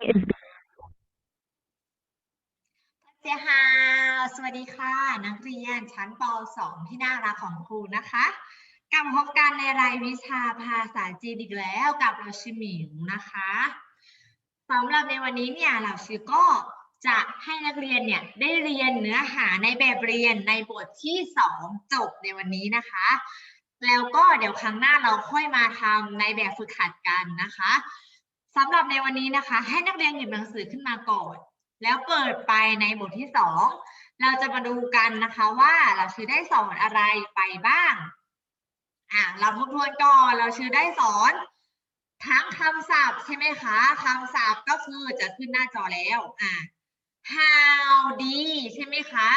เจ้าฮาสวัสดีค่ะ นักเรียนชั้นป .2 ที่น่ารักของครูนะคะกลับมาพบกันในรายวิชาภาษาจีนอีกแล้วกับเราชื่อหมิวนะคะสำหรับในวันนี้เนี่ยเราชื่อก็จะให้นักเรียนเนี่ยได้เรียนเนื้อหาในแบบเรียนในบทที่ 2 จบในวันนี้นะคะ แล้วก็เดี๋ยวครั้งหน้าเราค่อยมาทำในแบบฝึกหัดกันนะคะ สำหรับในวันนี้นะคะ ให้นักเรียนหยิบหนังสือขึ้นมาก่อน แล้วเปิดไปในบทที่สองเราจะมาดูกันนะคะว่าเราชื่อได้สอนอะไรไปบ้างอะเราทบทวนก่อนเราชื่อได้สอน ทั้งคำศัพท์ใช่ไหมคะคำศัพท์ก็คือจะขึ้นหน้าจอแล้วอะ how ดีใช่ไหมคะ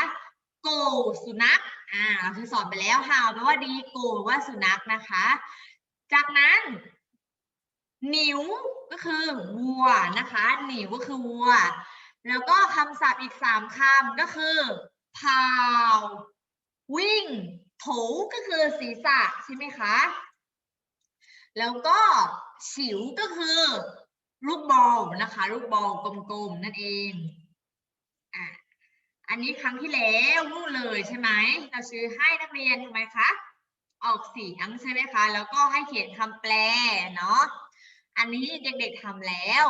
go สุนัขอ่าเราคือสอนไปแล้ว how แปลว่าดี go แปลว่าสุนัขนะคะ จากนั้น หนิวก็คือวัวนะคะหนิวก็คือวัว แล้วก็คำศัพท์อีกสามคำก็คือพาววิ่งโถก็คือศีรษะใช่ไหมคะ แล้วก็ฉิวก็คือลูกบอลนะคะ ลูกบอลกลมๆนั่นเองอะอันนี้ครั้งที่แล้วนู่นเลยใช่ไหมเราชื่อให้นักเรียนถูกไหมคะออกเสียงใช่ไหมคะ แล้วก็ให้เขียนคำแปลเนาะ อันนี้เด็กๆทำแล้ว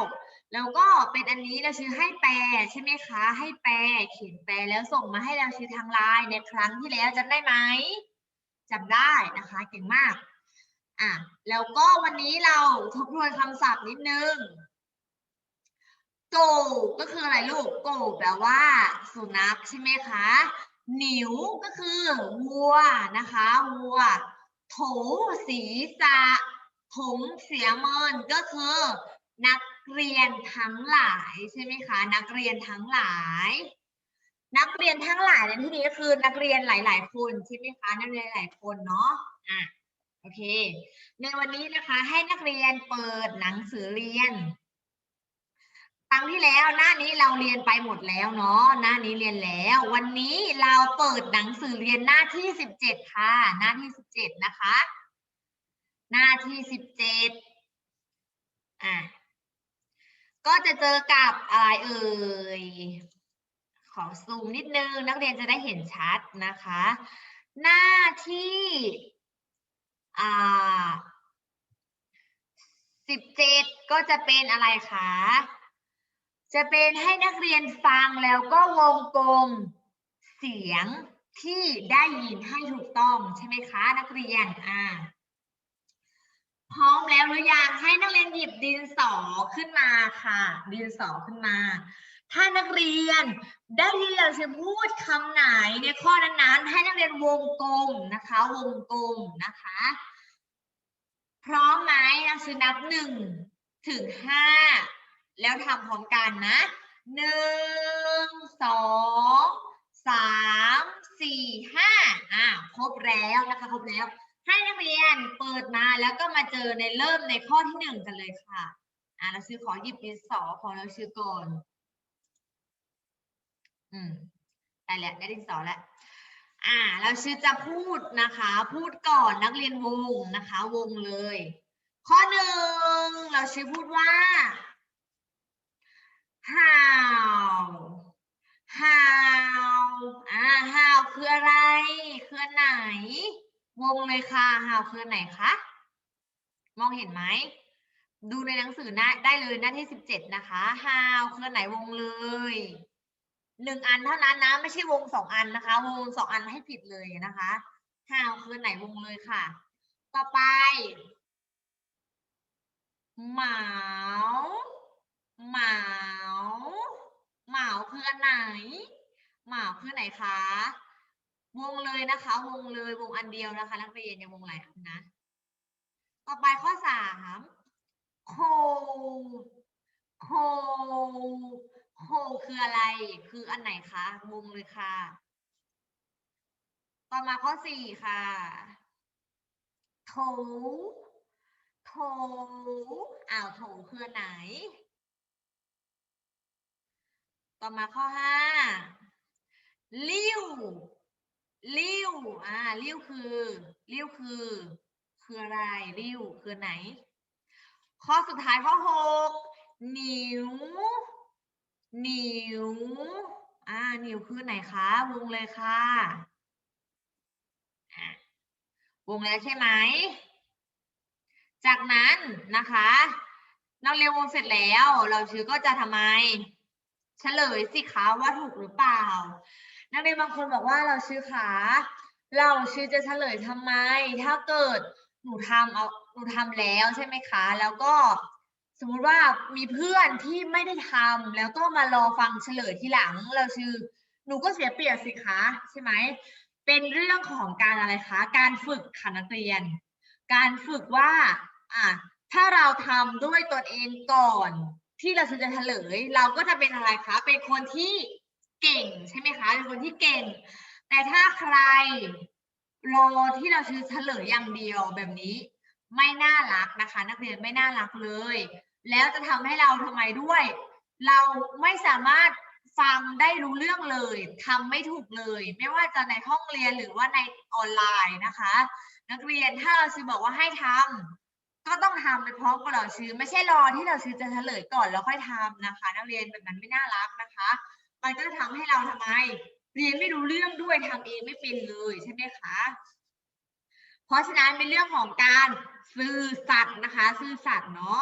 แล้วก็เป็นอันนี้เราชื่อให้แปลใช่ไหมคะ ให้แปลเขียนแปลแล้วส่งมาให้เราชื่อทางไลน์ในครั้งที่แล้วจำได้ไหมจำได้นะคะเก่งมากอะแล้วก็วันนี้เราทบทวนคำศัพท์นิดนึง go ก็คืออะไรลูก go แปลว่า สุนัขใช่ไหมคะหนิวก็คือวัวนะคะวัวโถศีรษะ ถงเสียเมินก็คือ นักเรียนทั้งหลายใช่ไหมคะ นักเรียนทั้งหลาย นักเรียนทั้งหลายในที่นี้ก็คือนักเรียนหลาย ๆ คนใช่ไหมคะนักเรียนหลายคนเนาะอะโอเค ในวันนี้นะคะให้นักเรียนเปิดหนังสือเรียนครั้งที่แล้วหน้านี้เราเรียนไปหมดแล้วเนาะหน้านี้เรียนแล้ว วันนี้เราเปิดหนังสือเรียนหน้าที่สิบเจ็ดค่ะ หน้าที่สิบเจ็ดนะคะ ที่สิบเจ็ดอะก็จะเจอกับอะไรเอ่ย ขอซูมนิดนึง นักเรียนจะได้เห็นชัดนะคะ หน้าที่อ่าสิบเจ็ดก็จะเป็นอะไรคะ จะเป็นให้นักเรียนฟังแล้วก็วงกลมเสียงที่ได้ยินให้ถูกต้องใช่ไหมคะ นักเรียนอ่า พร้อมแล้วหรือยังให้นักเรียนหยิบดินสอขึ้นมาค่ะ ดินสอขึ้นมา ถ้านักเรียนได้ยินเราจะพูดคำไหนในข้อนั้นๆ ให้นักเรียนวงกลมนะคะ วงกลมนะคะ พร้อมไหมเราจะนับหนึ่งถึงห้าแล้วทำพร้อมกันนะหนึ่งสองสามสี่ห้าอ่าครบแล้วนะคะ ครบแล้ว ให้นักเรียนเปิดมาแล้วก็มาเจอในเริ่มในข้อที่หนึ่งกันเลยค่ะอ่าเราชื่อขอหยิบดินสอของเราชื่อก่อนอืมได้แล้วได้ดินสอแล้วอ่า เราชื่อจะพูดนะคะ พูดก่อนนักเรียนวงนะคะ วงเลย ข้อหนึ่งเราชื่อพูดว่า how how อ่า how คืออะไร คือไหน วงเลยค่ะ how คืออันไหนคะ มองเห็นไหม ดูในหนังสือหน้าได้เลยหน้าที่สิบเจ็ดนะคะ how คืออันไหนวงเลยหนึ่งอันเท่านั้นนะ ไม่ใช่วงสองอันนะคะ วงสองอันให้ผิดเลยนะคะ how คืออันไหนวงเลยค่ะ ต่อไปเหมาเหมาเหมาคืออันไหนเหมาคือไหนคะ วงเลยนะคะ วงเลยวงอันเดียวนะคะ นักเรียนอย่าวงหลายอันนะ ต่อไปข้อสามโคโคโคคืออะไร คืออันไหนคะวงเลยค่ะ ต่อมาข้อสี่ค่ะโถโถอ้าวโถคือไหน ต่อมาข้อห้าลิ้ว ลิ้ว อ่า ลิ้วคือ ลิ้วคือ คืออะไร ลิ้ว คือไหน ข้อสุดท้ายข้อหกนิ้วหนิว อ่า หนิวคือไหนคะ วงเลยค่ะอะวงแล้วใช่ไหม จากนั้นนะคะนักเรียนวงเสร็จแล้ว เราชื่อก็จะทำไม เฉลยสิคะว่าถูกหรือเปล่า นักเรียนบางคนบอกว่าเราชื่อขา เราชื่อจะเฉลยทำไม ถ้าเกิดหนูทำเอาหนูทำแล้วใช่ไหมคะ แล้วก็สมมุติว่ามีเพื่อนที่ไม่ได้ทำแล้วก็มารอฟังเฉลยทีหลัง เราชื่อหนูก็เสียเปรียบสิคะใช่ไหมเป็นเรื่องของการอะไรคะ การฝึกค่ะนักเรียน การฝึกว่าอะถ้าเราทำด้วยตนเองก่อน ที่เราจะเฉลย เราก็จะเป็นอะไรคะ เป็นคนที่ เก่งใช่ไหมคะเป็นคนที่เก่ง แต่ถ้าใครรอที่เราจะเฉลยอย่างเดียวแบบนี้ไม่น่ารักนะคะ นักเรียนไม่น่ารักเลย แล้วจะทำให้เราทำไมด้วย เราไม่สามารถฟังได้รู้เรื่องเลยทำไม่ถูกเลย ไม่ว่าจะในห้องเรียนหรือว่าในออนไลน์นะคะ นักเรียนถ้าเราซื้อบอกว่าให้ทำก็ต้องทำไปพร้อมกับเราซื้อไม่ใช่รอที่เราซื้อจะเฉลยก่อนแล้วค่อยทำนะคะ นักเรียนแบบนั้นไม่น่ารักนะคะ มันก็จะทำให้เราทำไม เรียนไม่รู้เรื่องด้วยทำเองไม่เป็นเลยใช่ไหมคะเพราะฉะนั้นเป็นเรื่องของการซื่อสัตย์นะคะ ซื่อสัตย์เนาะ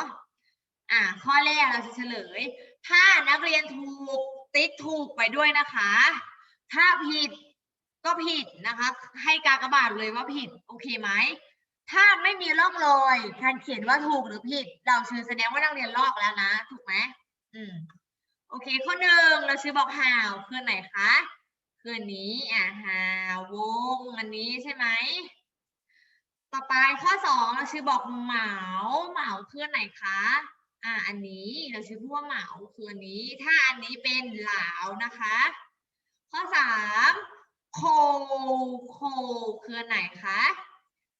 อะข้อแรกเราจะเฉลย ถ้านักเรียนถูกติ๊กถูกไปด้วยนะคะ ถ้าผิดก็ผิดนะคะ ให้กากบาทเลยว่าผิดโอเคไหมถ้าไม่มีร่องรอยการเขียนว่าถูกหรือผิด เราชื่อแสดงว่านักเรียนลอกแล้วนะ ถูกไหมอืม โอเค ข้อหนึ่งเราชื่อบอกหาวคืออนไหนคะคืออนนี้อ่าหาวงอันนี้ใช่ไหมต่อไปข้อสองเราชื่อบอกเหมาเหมาคือไหนคะอ่าอันนี้เราชื่อพูดว่าเหมาคืออันนี้ ถ้าอันนี้เป็นหลาวนะคะ ข้อสามโคโคคือไหนคะ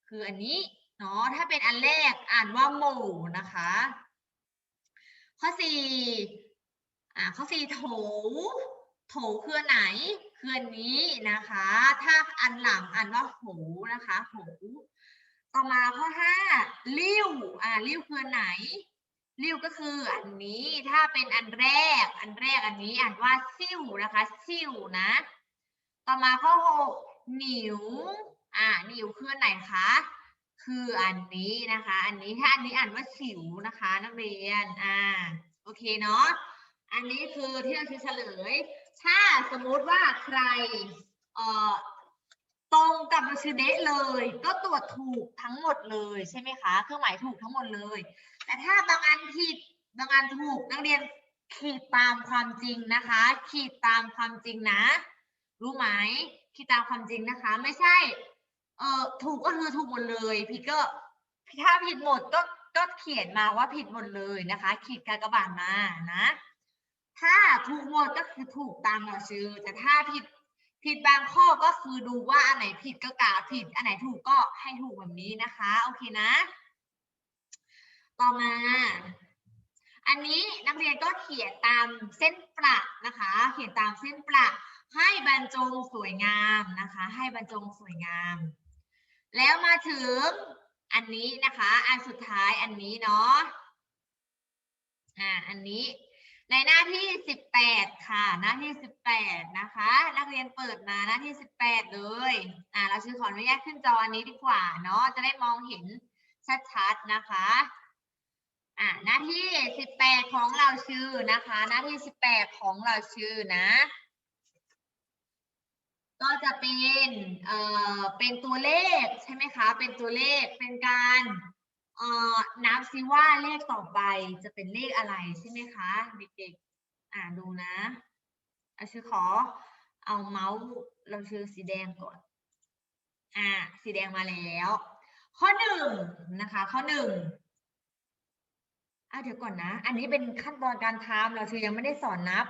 คืออันนี้เนาะถ้าเป็นอันแรกอ่านว่าหมูนะคะ ข้อสี่ อ่าข้อสี่โถโถคืออันไหนคืออันนี้นะคะ ถ้าอันหลังอ่านว่าโหนะคะโหต่อมาข้อห้าลิ้วอ่าลิ้วคืออันไหนริ้วก็คืออันนี้ถ้าเป็นอันแรก อันแรกอันนี้อ่านว่าซิ่วนะคะซิ่วนะ ต่อมาข้อหกหนิวอ่าหนิวคืออันไหนคะคืออันนี้นะคะ อันนี้ถ้าอันนี้อ่านว่าสิวนะคะ นักเรียนอ่าโอเคเนาะ อันนี้คือที่เราจะเฉลย ถ้าสมมุติว่าใครเอ่อตรงกับบัญชีเดะเลย ก็ตรวจถูกทั้งหมดเลยใช่ไหมคะ เครื่องหมายถูกทั้งหมดเลย แต่ถ้าบางอันผิดบางอันถูกนักเรียนขีดตามความจริงนะคะ ขีดตามความจริงนะ รู้ไหมขีดตามความจริงนะคะ ไม่ใช่เออถูกก็คือถูกหมดเลยผิดก็ถ้าผิดหมดก็ก็เขียนมาว่าผิดหมดเลยนะคะ ขีดกากบาทมานะ ถ้าถูกหมดก็คือถูกตามเราชื่อ แต่ถ้าผิดผิดบางข้อก็คือดูว่าอันไหนผิดก็กาผิด อันไหนถูกก็ให้ถูกแบบนี้นะคะ โอเคนะ ต่อมา อันนี้นักเรียนก็เขียนตามเส้นประนะคะ เขียนตามเส้นประให้บรรจงสวยงามนะคะ ให้บรรจงสวยงาม แล้วมาถึงอันนี้นะคะ อันสุดท้ายอันนี้เนาะ อ่า อันนี้ ในหน้าที่ 18 ค่ะ หน้าที่ 18 นะคะ นักเรียนเปิดมาหน้าที่ 18 เลย อ่า เราชื่อขออนุญาตขึ้นจออันนี้ดีกว่าเนาะ จะได้มองเห็นชัดๆ นะคะ อ่าหน้าที่ 18 ของเราชื่อนะคะ หน้าที่ 18 ของเราชื่อนะ ก็จะเป็น เอ่อ เป็นตัวเลขใช่ไหมคะ เป็นตัวเลข เป็นการ เอ่อนับซิว่าเลขต่อไปจะเป็นเลขอะไรใช่ไหมคะเด็กๆ อ่าดูนะอาชื่อขอเอาเมาส์เราชื่อสีแดงก่อน อ่า สีแดงมาแล้ว ข้อหนึ่งนะคะ ข้อหนึ่งอะเดี๋ยวก่อนนะ อันนี้เป็นขั้นตอนการทำเราชื่อยังไม่ได้สอนนับ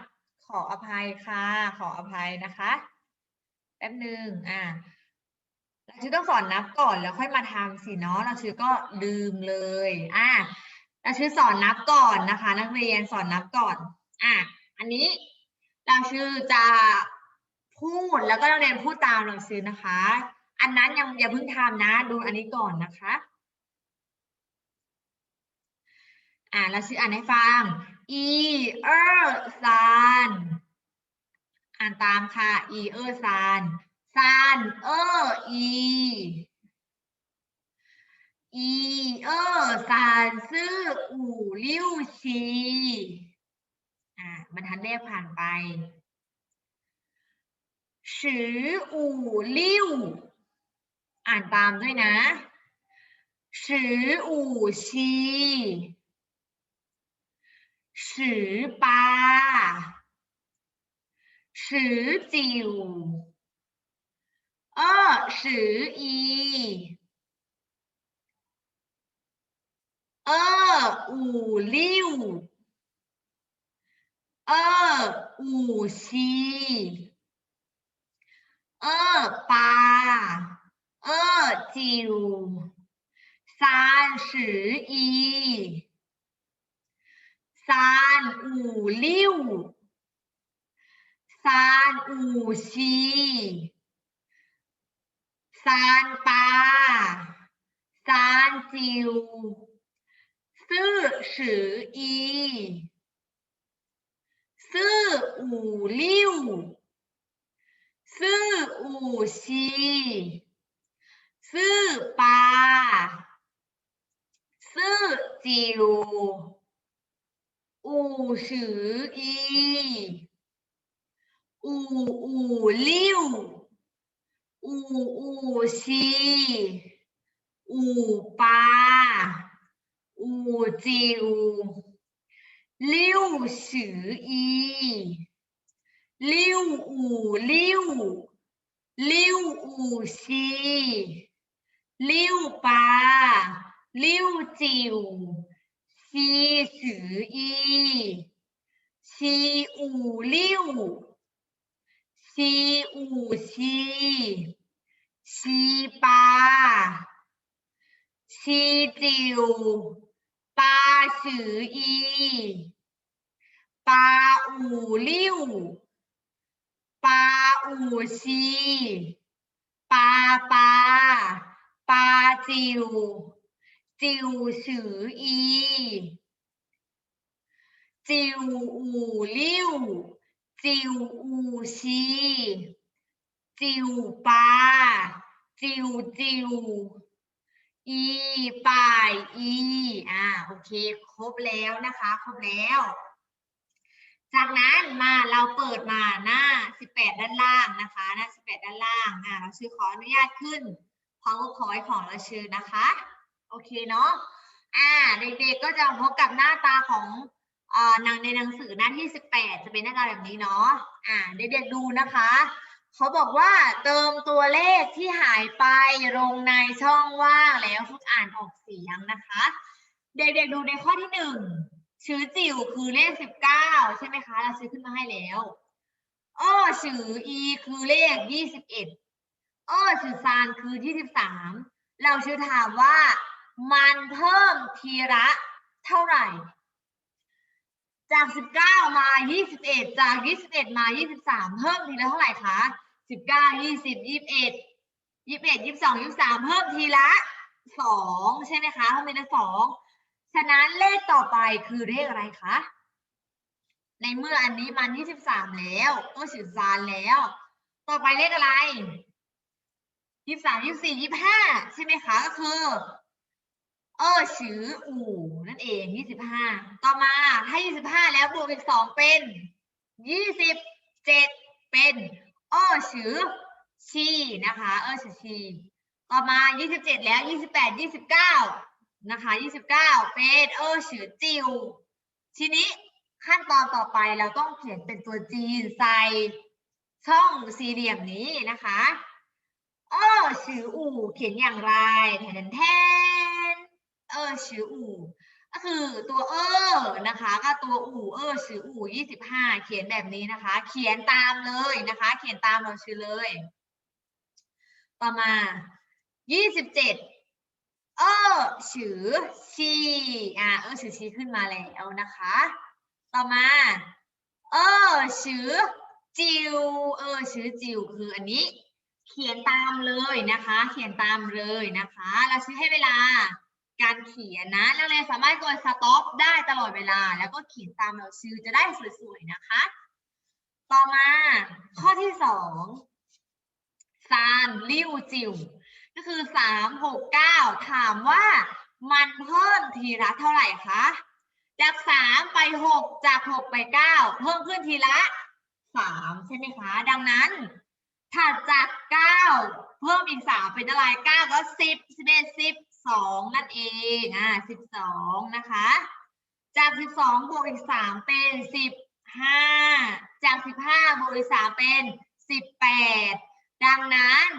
ขออภัยค่ะ ขออภัยนะคะ แป๊บหนึ่งอ่า เราชื่อต้องสอนนับก่อนแล้วค่อยมาทำสิเนาะเราชื่อก็ลืมเลยอะเราชื่อสอนนับก่อนนะคะ นักเรียนสอนนับก่อนอะอันนี้เราชื่อจะพูดแล้วก็นักเรียนพูดตามเราชื่อนะคะ อันนั้นยังอย่าเพิ่งทำนะ ดูอันนี้ก่อนนะคะอ่าเราชื่ออ่านให้ฟังอีเออซานอ่านตามค่ะอีเออซาน ซานเอออีอีเออซานซื่ออู่ลิ้วชีอ่าบรรทัดแรกผ่านไปสืออู่ลิ้วอ่านตามด้วยนะสืออู่ชีสือปาสือจิ๋ว 二十一二五六二五七二八二九三十一三五六三五七。เออสืออีเอออู่ลิ้วเอออู่ชีเ อูอูซีอูปาอูจิวลิ้วสืออีลิ้วอูลิ้วลิ้วอูซีลิ้วปาลิ้วจิวซีสืออีซีอูลิ้ว ซีอู่ชีชีปลาชีจิวปลาฉืออีปลาอู่ลิ้วปลาอู่ชีปลาปลาปลาจิวจิวฉืออีจิวอู่ลิ้ว จิวอูซีจิวปาจิวจิวอีป่ายอีอ่าโอเค ครบแล้วนะคะ ครบแล้ว จากนั้นมาเราเปิดมาหน้า 18 ด้านล่างนะคะ หน้า 18 ด้านล่างอ่าเราชื่อขออนุญาตขึ้น PowerPoint ของเราชื่อนะคะ โอเคเนาะอ่าเด็กๆก็จะพบกับหน้าตาของ อ่อหนังในหนังสือหน้าที่ 18 จะเป็นหน้าตาแบบนี้เนาะอ่าเด็กๆดูนะคะ เขาบอกว่าเติมตัวเลขที่หายไปลงในช่องว่างแล้วฝึกอ่านออกเสียงนะคะ เด็กๆดูในข้อที่หนึ่งชื่อจิ๋วคือเลข 19 ใช่ไหมคะ เราซื้อขึ้นมาให้แล้วอ้อชื่ออีคือเลข 21อ้อชื่อซานคือ 23 เราชื่อถามว่ามันเพิ่มทีละเท่าไหร่ จาก 19 มา 21 จาก 21 มา 23 เพิ่มทีละเท่าไหร่คะ 19 20 21 21 22 23 เพิ่มทีละ 2 ใช่ไหมคะเพิ่มทีละ 2 ฉะนั้นเลขต่อไปคือเลขอะไรคะ ในเมื่ออันนี้มัน 23 แล้วก็สื่อสารแล้ว ต่อไปเลขอะไร 23 24 25 ใช่ไหมคะ ก็คือ เออชื่ออู่นั่นเอง25ต่อมาถ้า25แล้วบวกอีก2เป็น27เจ็ดเป็นเออชื่อชีนะคะเออชื่อชีต่อมา27แล้ว28 29นะคะ29เป็นเออชื่อจิวทีนี้ขั้นตอนต่อไปเราต้องเขียนเป็นตัวจีนใส่ช่องสี่เหลี่ยมนี้นะคะเออชื่ออู่เขียนอย่างไรแทนแทน เออชื่ออู่ก็คือตัวเออนะคะ ก็ตัวอู่เออชื่ออู่ยี่สิบห้าเขียนแบบนี้นะคะ เขียนตามเลยนะคะ เขียนตามเราชื่อเลย ต่อมายี่สิบเจ็ดเออชื่อชีอ่าเออชื่อชีขึ้นมาแล้วนะคะ ต่อมาเออชื่อจิวเออชื่อจิวคืออันนี้ เขียนตามเลยนะคะ เขียนตามเลยนะคะ เราชื่อให้เวลา การเขียนนะนักเรียนสามารถกด stop ได้ตลอดเวลา แล้วก็เขียนตามเราชื่อจะได้สวยๆนะคะ ต่อมาข้อที่สองซานริวจิวก็คือสามหกเก้าถามว่ามันเพิ่มทีละเท่าไหร่คะจากสามไปหกจากหกไปเก้าเพิ่มขึ้นทีละสามใช่ไหมคะ ดังนั้นถัดจากเก้าเพิ่มอีกสามเป็นอะไรเก้าก็สิบสิบเอ็ดสิบ สองนั่นเองอ่าสิบสองนะคะ จากสิบสองบวกอีกสามเป็นสิบห้าจากสิบห้าบวกอีกสามเป็นสิบแปดดังนั้น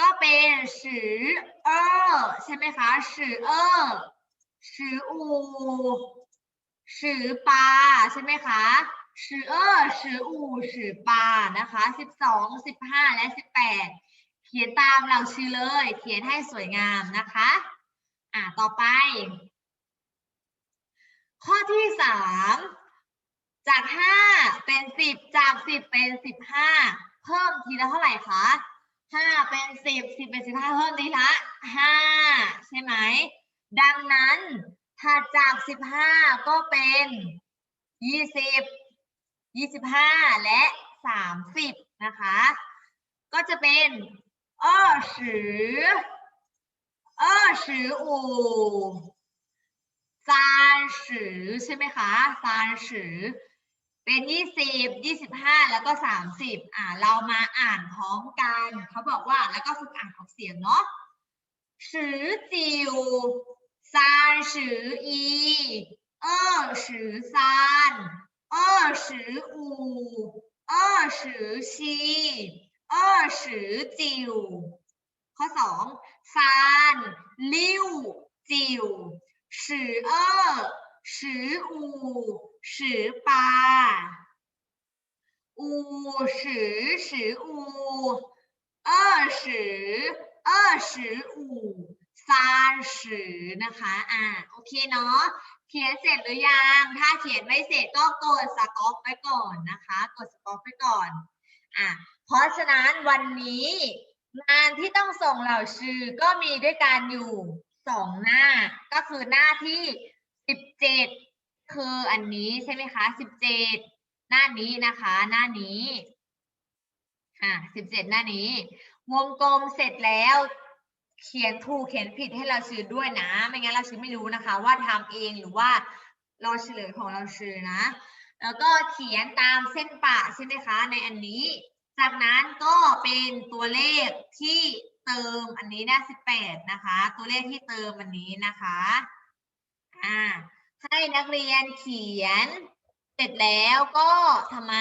ก็เป็นสือเออใช่ไหมคะสือเออสืออูสือปาใช่ไหมคะสือเออสืออูสือปานะคะสิบสองสิบห้าและสิบแปด ขียนตามเราชื่อเลย เขียนให้สวยงามนะคะ อ่าต่อไป ข้อที่สามจากห้าเป็นสิบจากสิบเป็นสิบห้าเพิ่มทีละเท่าไหร่คะห้าเป็นสิบสิบเป็นสิบห้าเพิ่มทีละห้าใช่ไหม ดังนั้นถัดจากสิบห้าก็เป็นยี่สิบยี่สิบห้าและสามสิบนะคะ ก็จะเป็น 二十二十五三十ใช่ไหมคะ三十เป็นยี่สิบยี่สิบห้าแล้วก็สามสิบอ่า เรามาอ่านพร้อมกัน เขาบอกว่าแล้วก็ฝึกอ่านของเสียงเนาะ十九三十一二十三二十五二十七 เออฉือจิว ข้อสองซานลิ้วจิวสือเออสืออูสือปาอูสือฉืออูเออสือเออสืออูซานสือนะคะอ่าโอเคเนาะเขียนเสร็จหรือยัง ถ้าเขียนไม่เสร็จก็กดสต็อกไปก่อนนะคะ กดสต็อกไปก่อน อ่า เพราะฉะนั้นวันนี้งานที่ต้องส่งเหล่าชื่อก็มีด้วยกันอยู่สองหน้า ก็คือหน้าที่สิบเจ็ดคืออันนี้ใช่ไหมคะสิบเจ็ดหน้านี้นะคะ หน้านี้อะสิบเจ็ดหน้านี้ วงกลมเสร็จแล้ว เขียนถูกเขียนผิดให้เราชื่อด้วยนะ ไม่งั้นเราชื่อไม่รู้นะคะ ว่าทำเองหรือว่าเราเฉลยของเราชื่อนะ แล้วก็เขียนตามเส้นปะใช่ไหมคะ ในอันนี้ จากนั้นก็เป็นตัวเลขที่เติมอันนี้นะ18นะคะ ตัวเลขที่เติมอันนี้นะคะอ่าให้นักเรียนเขียน เสร็จแล้วก็ทำไม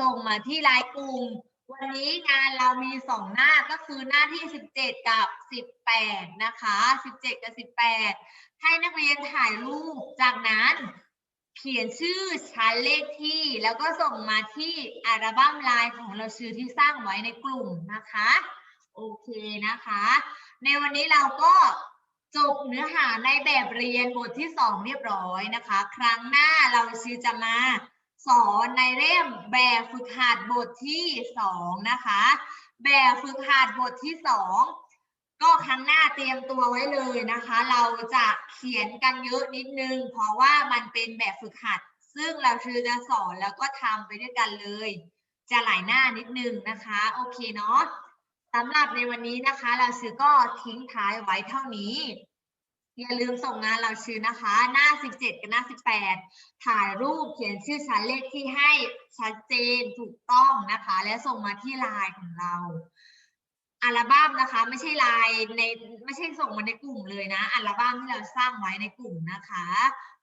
ส่งมาที่ไลน์กลุ่ม วันนี้งานเรามีสองหน้าก็คือหน้าที่ 17 กับ 18 นะคะ 17 กับ 18 ให้นักเรียนถ่ายรูปจากนั้น เขียนชื่อชั้นเลขที่ แล้วก็ส่งมาที่อัลบั้มไลน์ของเราชื่อที่สร้างไว้ในกลุ่มนะคะ โอเคนะคะ ในวันนี้เราก็จบเนื้อหาในแบบเรียนบทที่สองเรียบร้อยนะคะ ครั้งหน้าเราชื่อจะมาสอนในเล่มแบบฝึกหัดบทที่สองนะคะ แบบฝึกหัดบทที่สอง ก็ครั้งหน้าเตรียมตัวไว้เลยนะคะ เราจะเขียนกันเยอะนิดนึง เพราะว่ามันเป็นแบบฝึกหัด ซึ่งเราคือจะสอนแล้วก็ทำไปด้วยกันเลย จะหลายหน้านิดนึงนะคะ โอเคเนาะสำหรับในวันนี้นะคะ เราชื่อก็ทิ้งท้ายไว้เท่านี้ อย่าลืมส่งงานเราชื่อนะคะ หน้า 17 กับหน้า 18 ถ่ายรูปเขียนชื่อชั้นเลขที่ให้ชัดเจนถูกต้องนะคะ และส่งมาที่ไลน์ของเรา อัลบั้มนะคะ ไม่ใช่ไลน์ในไม่ใช่ส่งมาในกลุ่มเลยนะ อัลบั้มที่เราสร้างไว้ในกลุ่มนะคะ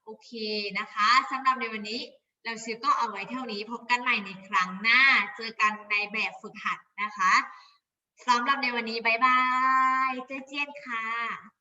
โอเคนะคะสำหรับในวันนี้เราชื่อก็เอาไว้เท่านี้พบกันใหม่ในครั้งหน้า เจอกันในแบบฝึกหัดนะคะสำหรับในวันนี้บายบาย เจ๊เจียนค่ะ